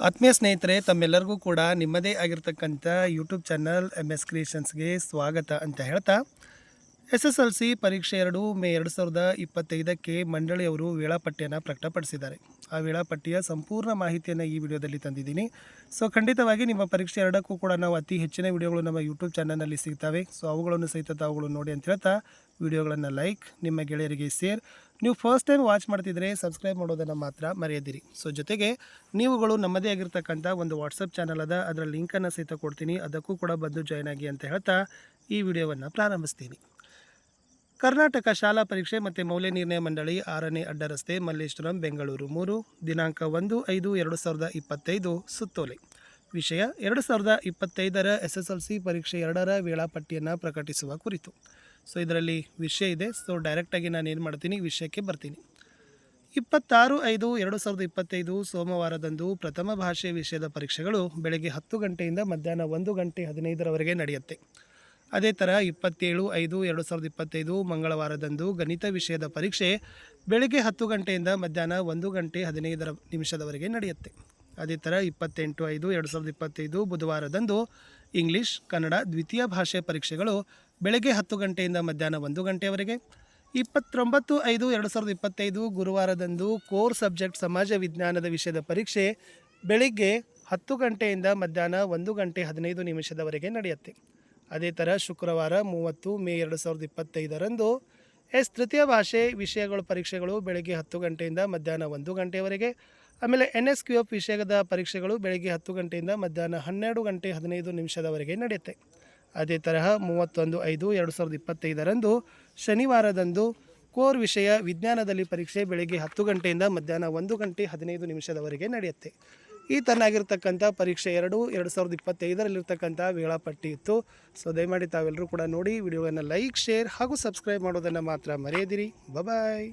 ಆತ್ಮೀಯ ಸ್ನೇಹಿತರೆ ತಮ್ಮೆಲ್ಲರಿಗೂ ಕೂಡ ನಿಮ್ಮದೇ ಆಗಿರ್ತಕ್ಕಂಥ ಯೂಟ್ಯೂಬ್ ಚಾನಲ್ ಎಂ ಎಸ್ ಕ್ರಿಯೇಷನ್ಸ್ಗೆ ಸ್ವಾಗತ ಅಂತ ಹೇಳ್ತಾ ಎಸ್ ಎಸ್ ಎಲ್ ಸಿ ಪರೀಕ್ಷೆ ಎರಡು ಮೇ ಎರಡು ಸಾವಿರದ ಇಪ್ಪತ್ತೈದಕ್ಕೆ ಮಂಡಳಿಯವರು ವೇಳಾಪಟ್ಟಿಯನ್ನು ಪ್ರಕಟಪಡಿಸಿದ್ದಾರೆ. ಆ ವೇಳಾಪಟ್ಟಿಯ ಸಂಪೂರ್ಣ ಮಾಹಿತಿಯನ್ನು ಈ ವಿಡಿಯೋದಲ್ಲಿ ತಂದಿದ್ದೀನಿ. ಸೊ, ಖಂಡಿತವಾಗಿ ನಿಮ್ಮ ಪರೀಕ್ಷೆ ಎರಡಕ್ಕೂ ಕೂಡ ನಾವು ಅತಿ ಹೆಚ್ಚಿನ ವಿಡಿಯೋಗಳು ನಮ್ಮ ಯೂಟ್ಯೂಬ್ ಚಾನಲ್ನಲ್ಲಿ ಸಿಗ್ತವೆ. ಸೊ, ಅವುಗಳನ್ನು ಸಹಿತ ತಾವುಗಳು ನೋಡಿ ಅಂತ ಹೇಳ್ತಾ ವಿಡಿಯೋಗಳನ್ನು ಲೈಕ್, ನಿಮ್ಮ ಗೆಳೆಯರಿಗೆ ಶೇರ್. ನೀವು ಫಸ್ಟ್ ಟೈಮ್ ವಾಚ್ ಮಾಡ್ತಿದ್ರೆ ಸಬ್ಸ್ಕ್ರೈಬ್ ಮಾಡೋದನ್ನು ಮಾತ್ರ ಮರೆಯದಿರಿ. ಸೊ, ಜೊತೆಗೆ ನೀವುಗಳು ನಮ್ಮದೇ ಆಗಿರ್ತಕ್ಕಂಥ ಒಂದು ವಾಟ್ಸಪ್ ಚಾನಲ್ ಅದ ಅದರ ಲಿಂಕನ್ನು ಸಹಿತ ಕೊಡ್ತೀನಿ. ಅದಕ್ಕೂ ಕೂಡ ಬಂದು ಜಾಯ್ನ್ ಆಗಿ ಅಂತ ಹೇಳ್ತಾ ಈ ವಿಡಿಯೋವನ್ನು ಪ್ರಾರಂಭಿಸ್ತೀನಿ. ಕರ್ನಾಟಕ ಶಾಲಾ ಪರೀಕ್ಷೆ ಮತ್ತು ಮೌಲ್ಯ ನಿರ್ಣಯ ಮಂಡಳಿ ಆರನೇ ಅಡ್ಡ ರಸ್ತೆ ಮಲ್ಲೇಶ್ವರಂ, ಬೆಂಗಳೂರು ಮೂರು, ದಿನಾಂಕ ಒಂದು ಐದು ಎರಡು ಸಾವಿರದ ಇಪ್ಪತ್ತೈದು, ಸುತ್ತೋಲೆ. ವಿಷಯ ಎರಡು ಸಾವಿರದ ಇಪ್ಪತ್ತೈದರ ಎಸ್ ಎಸ್ ಎಲ್ ಸಿ ಪರೀಕ್ಷೆ ಎರಡರ ವೇಳಾಪಟ್ಟಿಯನ್ನು ಪ್ರಕಟಿಸುವ ಕುರಿತು. ಸೊ ಇದರಲ್ಲಿ ವಿಷಯ ಇದೆ. ಸೊ ಡೈರೆಕ್ಟಾಗಿ ನಾನು ಏನು ಮಾಡ್ತೀನಿ? ವಿಷಯಕ್ಕೆ ಬರ್ತೀನಿ. ಇಪ್ಪತ್ತಾರು ಐದು ಎರಡು ಸಾವಿರದ ಇಪ್ಪತ್ತೈದು ಸೋಮವಾರದಂದು ಪ್ರಥಮ ಭಾಷೆ ವಿಷಯದ ಪರೀಕ್ಷೆಗಳು ಬೆಳಗ್ಗೆ ಹತ್ತು ಗಂಟೆಯಿಂದ ಮಧ್ಯಾಹ್ನ ಒಂದು ಗಂಟೆ ಹದಿನೈದರವರೆಗೆ ನಡೆಯುತ್ತೆ. ಅದೇ ಥರ ಇಪ್ಪತ್ತೇಳು, ಐದು, ಎರಡು ಸಾವಿರದ ಇಪ್ಪತ್ತೈದು ಮಂಗಳವಾರದಂದು ಗಣಿತ ವಿಷಯದ ಪರೀಕ್ಷೆ ಬೆಳಗ್ಗೆ ಹತ್ತು ಗಂಟೆಯಿಂದ ಮಧ್ಯಾಹ್ನ ಒಂದು ಗಂಟೆ ಹದಿನೈದರ ನಿಮಿಷದವರೆಗೆ ನಡೆಯುತ್ತೆ. ಅದೇ ಥರ ಇಪ್ಪತ್ತೆಂಟು, ಐದು, ಎರಡು ಸಾವಿರದ ಇಪ್ಪತ್ತೈದು ಬುಧವಾರದಂದು ಇಂಗ್ಲೀಷ್, ಕನ್ನಡ, ದ್ವಿತೀಯ ಭಾಷೆ ಪರೀಕ್ಷೆಗಳು ಬೆಳಗ್ಗೆ ಹತ್ತು ಗಂಟೆಯಿಂದ ಮಧ್ಯಾಹ್ನ ಒಂದು ಗಂಟೆಯವರೆಗೆ ಇಪ್ಪತ್ತೊಂಬತ್ತು, ಐದು, ಎರಡು ಸಾವಿರದ ಇಪ್ಪತ್ತೈದು ಗುರುವಾರದಂದು ಕೋರ್ ಸಬ್ಜೆಕ್ಟ್ ಸಮಾಜ ವಿಜ್ಞಾನದ ವಿಷಯದ ಪರೀಕ್ಷೆ ಬೆಳಿಗ್ಗೆ ಹತ್ತು ಗಂಟೆಯಿಂದ ಮಧ್ಯಾಹ್ನ ಒಂದು ಗಂಟೆ ಹದಿನೈದು ನಿಮಿಷದವರೆಗೆ ನಡೆಯುತ್ತೆ. ಅದೇ ಥರ ಶುಕ್ರವಾರ ಮೂವತ್ತು, ಮೇ ಎರಡು ಸಾವಿರದ ಇಪ್ಪತ್ತೈದರಂದು ಎಸ್ ತೃತೀಯ ಭಾಷೆ ವಿಷಯಗಳು ಪರೀಕ್ಷೆಗಳು ಬೆಳಗ್ಗೆ ಹತ್ತು ಗಂಟೆಯಿಂದ ಮಧ್ಯಾಹ್ನ ಒಂದು ಗಂಟೆಯವರೆಗೆ ಆಮೇಲೆ ಎನ್ ಎಸ್ ಕ್ಯೂ ಎಫ್ ವಿಷಯದ ಪರೀಕ್ಷೆಗಳು ಬೆಳಗ್ಗೆ ಹತ್ತು ಗಂಟೆಯಿಂದ ಮಧ್ಯಾಹ್ನ ಹನ್ನೆರಡು ಗಂಟೆ ಹದಿನೈದು ನಿಮಿಷದವರೆಗೆ ನಡೆಯುತ್ತೆ. ಅದೇ ತರಹ ಮೂವತ್ತೊಂದು, ಐದು, ಎರಡು ಸಾವಿರದ ಇಪ್ಪತ್ತೈದರಂದು ಶನಿವಾರದಂದು ಕೋರ್ ವಿಷಯ ವಿಜ್ಞಾನದಲ್ಲಿ ಪರೀಕ್ಷೆ ಬೆಳಗ್ಗೆ ಹತ್ತು ಗಂಟೆಯಿಂದ ಮಧ್ಯಾಹ್ನ ಒಂದು ಗಂಟೆ ಹದಿನೈದು ನಿಮಿಷದವರೆಗೆ ನಡೆಯುತ್ತೆ. ಈ ತನ್ನಾಗಿರ್ತಕ್ಕಂಥ ಪರೀಕ್ಷೆ ಎರಡು ಎರಡು ಸಾವಿರದ ಇಪ್ಪತ್ತೈದರಲ್ಲಿರ್ತಕ್ಕಂಥ ವೇಳಾಪಟ್ಟಿ ಇತ್ತು. ಸೊ, ದಯಮಾಡಿ ತಾವೆಲ್ಲರೂ ಕೂಡ ನೋಡಿ ವಿಡಿಯೋವನ್ನು ಲೈಕ್, ಶೇರ್ ಹಾಗೂ ಸಬ್ಸ್ಕ್ರೈಬ್ ಮಾಡೋದನ್ನು ಮಾತ್ರ ಮರೆಯದಿರಿ. ಬಾಯ್